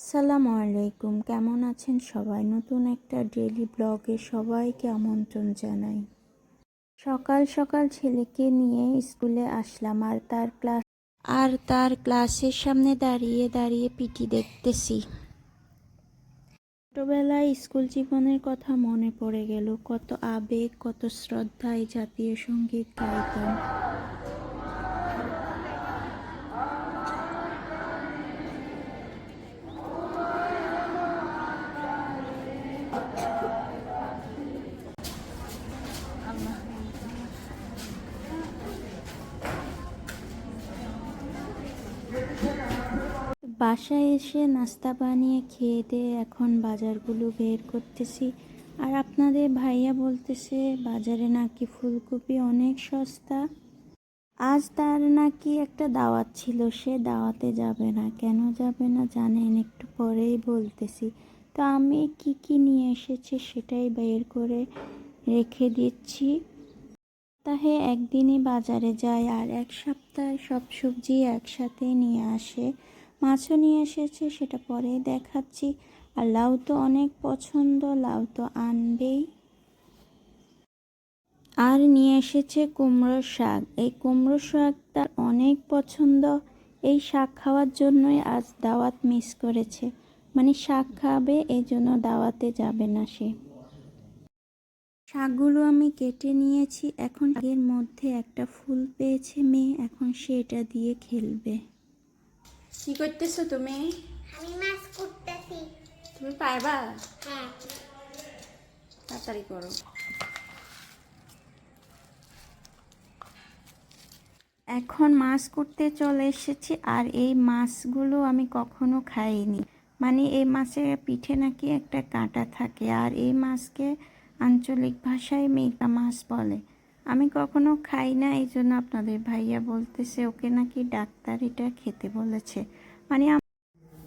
আসসালামু আলাইকুম। কেমন আছেন সবাই? নতুন একটা ডেলি ব্লগে সবাইকে আমন্ত্রণ জানাই। সকাল সকাল ছেলেকে নিয়ে স্কুলে আসলাম আর তার ক্লাস আর তার ক্লাসের সামনে দাঁড়িয়ে দাঁড়িয়ে পিটি দেখতেছি। ছোটবেলায় স্কুল জীবনের কথা মনে পড়ে গেল। কত আবেগ, কত শ্রদ্ধা এই জাতীয় সংগীত গাইতাম। বাসায় এসে নাস্তা বানিয়ে খেয়ে দিয়ে এখন বাজারগুলো বের করতেছি। আর আপনাদের ভাইয়া বলতেছে, বাজারে নাকি ফুলকপি অনেক সস্তা। আজ তার নাকি একটা দাওয়াত ছিল, সে দাওয়াতে যাবে না। কেন যাবে না জানেন, একটু পরেই বলতেছি। তো আমি কি কি নিয়ে এসেছি সেটাই বের করে রেখে দিচ্ছি। সপ্তাহে একদিনই বাজারে যায় আর এক সপ্তাহে সব সবজি একসাথে নিয়ে আসে। মাছও নিয়ে এসেছে, সেটা পরে দেখাচ্ছি। আর লাউ তো অনেক পছন্দ, লাউ তো আনবেই। আর নিয়ে এসেছে কুমড়ো শাক। এই কুমড়ো শাক তার অনেক পছন্দ। এই শাক খাওয়ার জন্যই আজ দাওয়াত মিস করেছে। মানে শাক খাবে, এই জন্য দাওয়াতে যাবে না সে। শাকগুলো আমি কেটে নিয়েছি। এখন এর মধ্যে একটা ফুল পেয়েছে মেয়ে। এখন সে এটা দিয়ে খেলবে। কি করতেছো তুমি? আমি মাছ করতেছি তুমি পারবা? হ্যাঁ। তাড়াতাড়ি করো। এখন মাছ করতে চলে এসেছি আর এই মাছগুলো আমি কখনো খাইনি। মানে এই মাছের পিঠে নাকি একটা কাঁটা থাকে আর এই মাছকে আঞ্চলিক ভাষায় মেঘা মাছ বলে। আমি কখনো খাই না এই জন্য আপনাদের ভাইয়া বলতেছে, ওকে নাকি ডাক্তার এটা খেতে বলেছে। মানে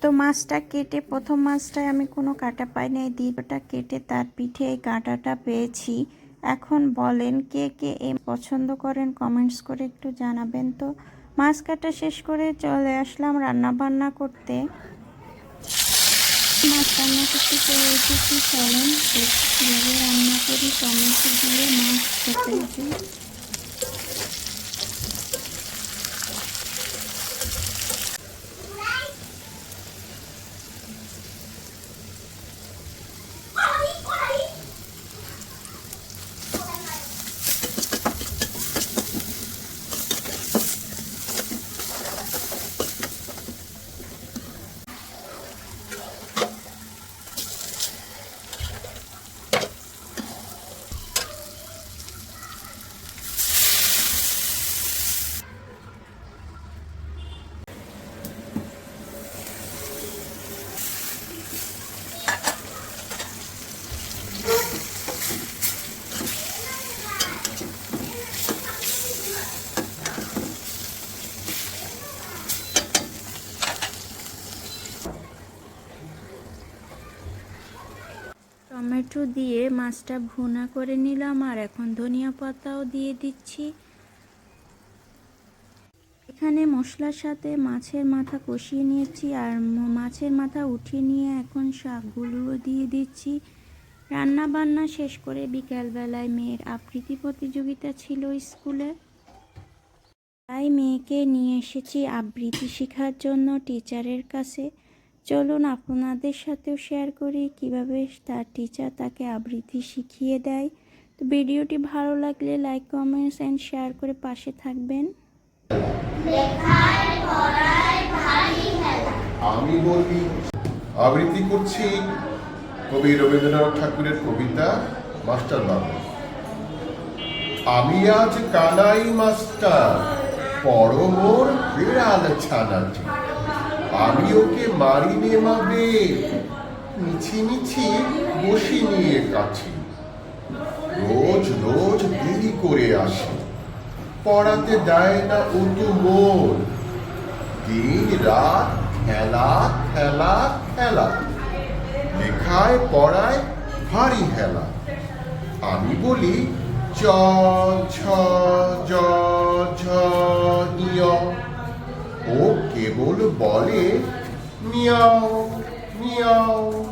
তো মাছটা কেটে, প্রথম মাছটায় আমি কোনো কাঁটা পাই না এই দ্বিতীয়টা কেটে তার পিঠে এই কাঁটাটা পেয়েছি। এখন বলেন কে কে এ পছন্দ করেন, কমেন্টস করে একটু জানাবেন তো। মাছ কাটা শেষ করে চলে আসলাম রান্না বান্না করতে। রান্না করতে চলে এসেছি চলেন কীভাবে রান্না করি টমেটো দিয়ে মাছ খেতে টমেটো দিয়ে মাছটা ভুনা করে নিলাম আর এখন ধনিয়া পাতাও দিয়ে দিচ্ছি। এখানে মশলার সাথে মাছের মাথা কষিয়ে নিয়েছি আর মাছের মাথা উঠিয়ে নিয়ে এখন শাকগুলোও দিয়ে দিচ্ছি। রান্না বান্না শেষ করে বিকালবেলায় মেয়ের আবৃত্তি প্রতিযোগিতা ছিল স্কুলে। তাই মেয়েকে নিয়ে এসেছি আবৃত্তি শেখার জন্য টিচারের কাছে। চলুন আপনাদের সাথেও শেয়ার করি কীভাবে তার টিচার তাকে আবৃত্তি শিখিয়ে দেয়। তো ভিডিওটি ভালো লাগলে লাইক কমেন্টস অ্যান্ড শেয়ার করে পাশে থাকবেন। আমি বলি আবৃত্তি করছি কবি রবীন্দ্রনাথ ঠাকুরের কবিতা মাস্টার বাবু। আমি আজ কানাই মাস্টার বিড়াল ছানাটি। আমি ওকে মারিনে মাবে মিছি মিছি বসি নিয়ে কাছি। রোজ রোজ দেরি করে আসে। পড়াতে দেয় না ও তো মোর দিন রাত খেলা খেলা খেলা। লেখায়, পড়ায় ভারী হেলা। আমি বলি চ ছ বলে মিয়াও মিয়াও।